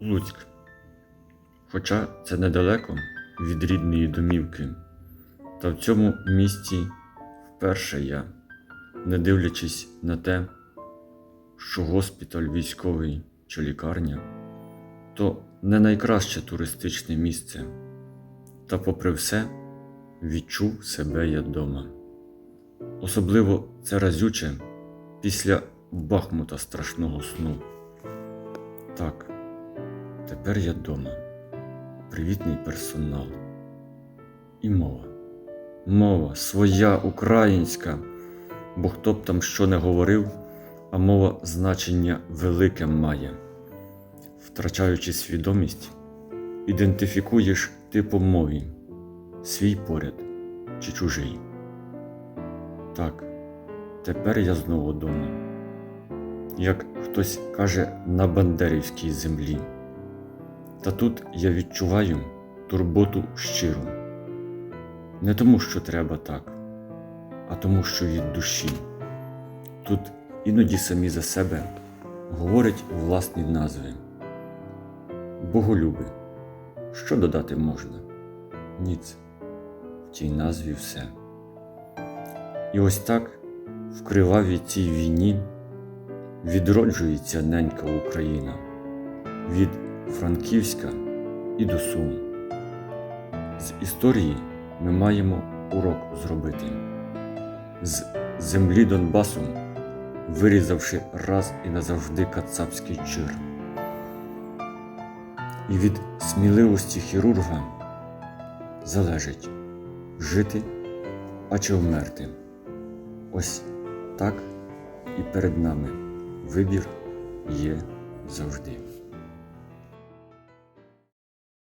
Луцьк. Хоча це недалеко від рідної домівки, та в цьому місті вперше я, не дивлячись на те, що госпіталь військовий чи лікарня то не найкраще туристичне місце, та попри все відчув себе я дома. Особливо це разюче після бахмута страшного сну. Так, тепер я дома. Привітний персонал. І мова. Мова своя українська, бо хто б там що не говорив, а мова значення велике має. Втрачаючи свідомість, ідентифікуєш ти по мові свій поряд чи чужий. Так, тепер я знову дома, як хтось каже на Бандерівській землі. Та тут я відчуваю турботу щиру. Не тому, що треба так, а тому, що від душі. Тут іноді самі за себе говорять власні назви. Боголюби. Що додати можна? Ніц. В тій назві все. І ось так в кривавій цій війні відроджується ненька Україна від Франківська і до Сум. З історії ми маємо урок зробити. З землі Донбасу, вирізавши раз і назавжди кацапський чир. І від сміливості хірурга залежить жити, а чи вмерти. Ось так і перед нами вибір є завжди.